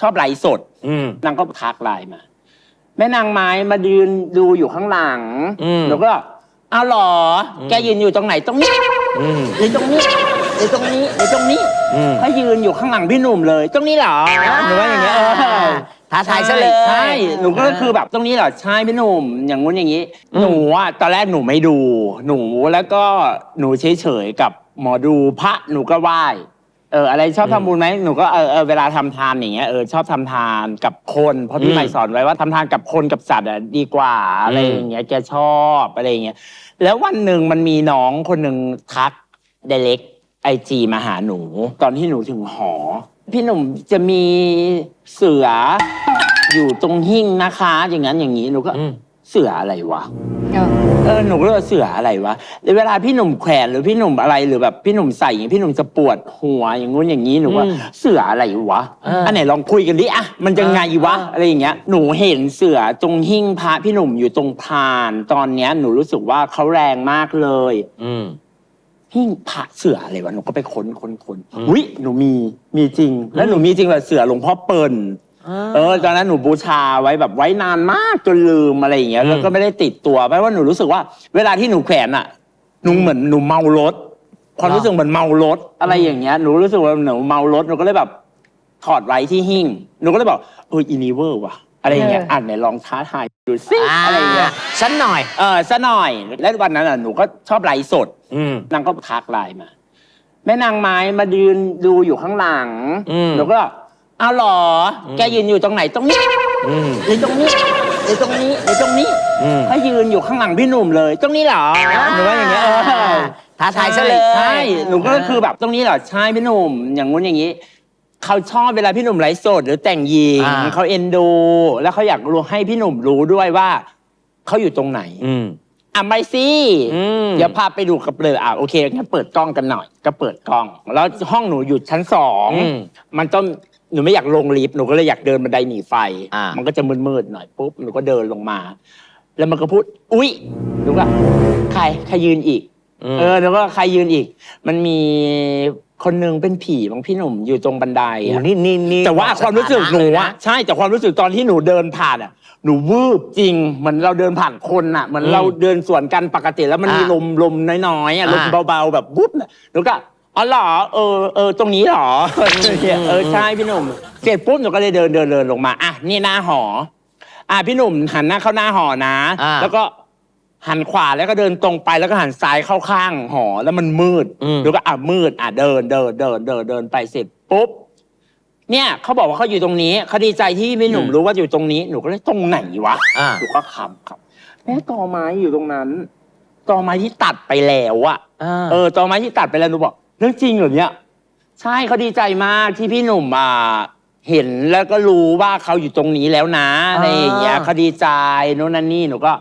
ชอบไลฟ์สดอืม นางก็ทักไลน์มา แม่นางไม้มายืนดูอยู่ข้างหลังอืม หนูก็เอาเหรอแกยืนอยู่ตรงไหนตรงนี้อืม หรือตรงนี้หรือตรงนี้หรือตรงนี้อืม เขายืนอยู่ข้างหลังพี่หนุ่มเลย ตรงนี้เหรอหนูว่าอย่างเงี้ยเออ ท้าทายซะเลย ใช่ หนูก็คือแบบตรงนี้เหรอ ใช่พี่หนุ่ม อย่างงู้นอย่างนี้อืมหนูอะตอนแรกหนูไม่ดู หนูแล้วก็หนูเฉยๆกับหมอดูพระหนูก็ไหว้ เอออะไรชอบทำบุญไหมหนูก็เออเออเวลาทำทานอย่างเงี้ยเออชอบทำทานกับคนเพราะพี่ใหม่สอนไว้ว่าทำทานกับคนกับสัตว์อะดีกว่าอะไรอย่างเงี้ยแกชอบอะไรอย่างเงี้ยแล้ววันหนึ่งมันมีน้องคนหนึ่งทักเดเล็กไอจีมาหาหนู ตอนที่หนูถึงหอ พี่หนุ่มจะมีเสืออยู่ตรงหิ้งนะคะ อย่างนั้นอย่างนี้หนูก็อืม เสืออะไรวะ เออเออหนูก็เลยว่าเสืออะไรวะเวลาพี่หนุ่มแขวนหรือพี่หนุ่มอะไรหรือแบบพี่หนุ่มใส่อย่างนี้พี่หนุ่มจะปวดหัวอย่างงู้นอย่างนี้หนูว่าอืมเสืออะไรวะเอออันไหนลองคุยกันดิอะมันจะไงวะเอออะไรอย่างเงี้ยหนูเห็นเสือตรงหิ้งพระพี่หนุ่มอยู่ตรงพานตอนเนี้ยหนูรู้สึกว่าเขาแรงมากเลย อืม หิ้งพระเสืออะไรวะหนูก็ไปค้นค้นค้นอืมวิหนูมีมีจริง แล้วหนูมีจริงแบบเสือหลวงพ่อเปิ่น เออตอนนั้นหนูบูชาไว้แบบไว้นานมากจนลืมอะไรอย่างเงี้ยอืมแล้วก็ไม่ได้ติดตัวเพราะว่าหนูรู้สึกว่า เวลาที่หนูแขวนอะหนูเหมือนหนูเมารถความรู้สึกเหมือนเมารถอะไรอย่างเงี้ยหนูรู้สึกว่าหนูเมารถหนูก็เลยแบบถอดไว้ที่หิ้งหนูก็เลยบอกเอออินิเวอร์ว่ะอะไรอย่างเงี้ยเอออ่อ่านไหนลองท้าทายดูซิอะไรอย่างเงี้ยฉันหน่อยเออซะหน่อย แล้ววันนั้นอะหนูก็ชอบไลฟ์สดอืมนางก็ทักไลน์มา แม่นางไม้มายืนดูอยู่ข้างหลังอืมหนูก็ เอาเหรอ แกยืนอยู่ตรงไหนตรงนี้อืมหรือตรงนี้หรือตรงนี้หรือตรงนี้อืมเขายืนอยู่ข้างหลังพี่หนุ่มเลย ตรงนี้เหรอหนูว่าอย่างเงี้ยเออท้าทายซะเลยใช่หนูก็คือแบบตรงนี้เหรอใช่พี่หนุ่มอย่างงู้นอย่างนี้เขาชอบเวลาพี่หนุ่มไลฟ์สดหรือแต่งหญิงอ่าเขาเอ็นดู แล้วเขาอยากรู้ให้พี่หนุ่มรู้ด้วยว่าเขาอยู่ตรงไหนอืมอะไม่สิอืมเดี๋ยวพาไปดูกับเลยอะโอเคงั้นเปิดกล้องกันหน่อย ก็เปิดกล้อง แล้วห้องหนูอยู่ชั้นสองอืมมันต้อง หนูไม่อยากลงลิฟต์หนูก็เลยอยากเดินบันไดหนีไฟ อ่ามั มันก็จะมืดๆหน่อยปุ๊บหนูก็เดินลงมา แล้วมันก็พูด อุ๊ยหนูก็ใครใครยืนอีกมเออหนูก็ใครยืนอีก มันมีคนหนึงเป็นผีบางพี่หนุ่มอยู่ตรงบันไดโอ้อะ นี่นี่นี่แต่ว่าความรู้สึกหนูเลยอะใช่แต่ความรู้สึกตอนที่หนูเดินผ่านอะหนูวืบจริงเหมือนเราเดินผ่านคนอะเหมือนเราเดินสวนกันปกติแล้วมันมีลมลมน้อยๆอะลมเบาๆแบบวุบน่ะหนูก็ อ๋อเหรอเออเออตรงนี้เหรอเออใช่พี่หนุ่มเสร็จปุ๊บหนูก็เลยเดินเดินเดินลงมาอะนี่หน้าหอ อะพี่หนุ่มหันหน้าเข้าหน้าหอนะ อ่า แล้วก็หันขวาแล้วก็เดินตรงไปแล้วก็หันซ้ายเข้าข้างหอแล้วมันมืดอืมหนูก็อะมืดอะเดินเดินเดินเดินเดินไปเสร็จปุ๊บเนี่ยเขาบอกว่าเขาอยู่ตรงนี้เขาดีใจที่พี่หนุ่มรู้ว่าอยู่ตรงนี้หนูก็เลยตรงไหนวะ อ่า หนูก็ขำครับแม่ตอไม้อยู่ตรงนั้นตอไม้ที่ตัดไปแล้วอะอ่าเออตอไม้ที่ตัดไปแล้วหนูบอก เรื่องจริงเหรอเนี่ยใช่เขาดีใจมากที่พี่หนุ่มอะเห็นแล้วก็รู้ว่าเขาอยู่ตรงนี้แล้วนะอะไรอย่างเงี้ยอ่าเขาดีใจโน่นนั่นนี่หนูก็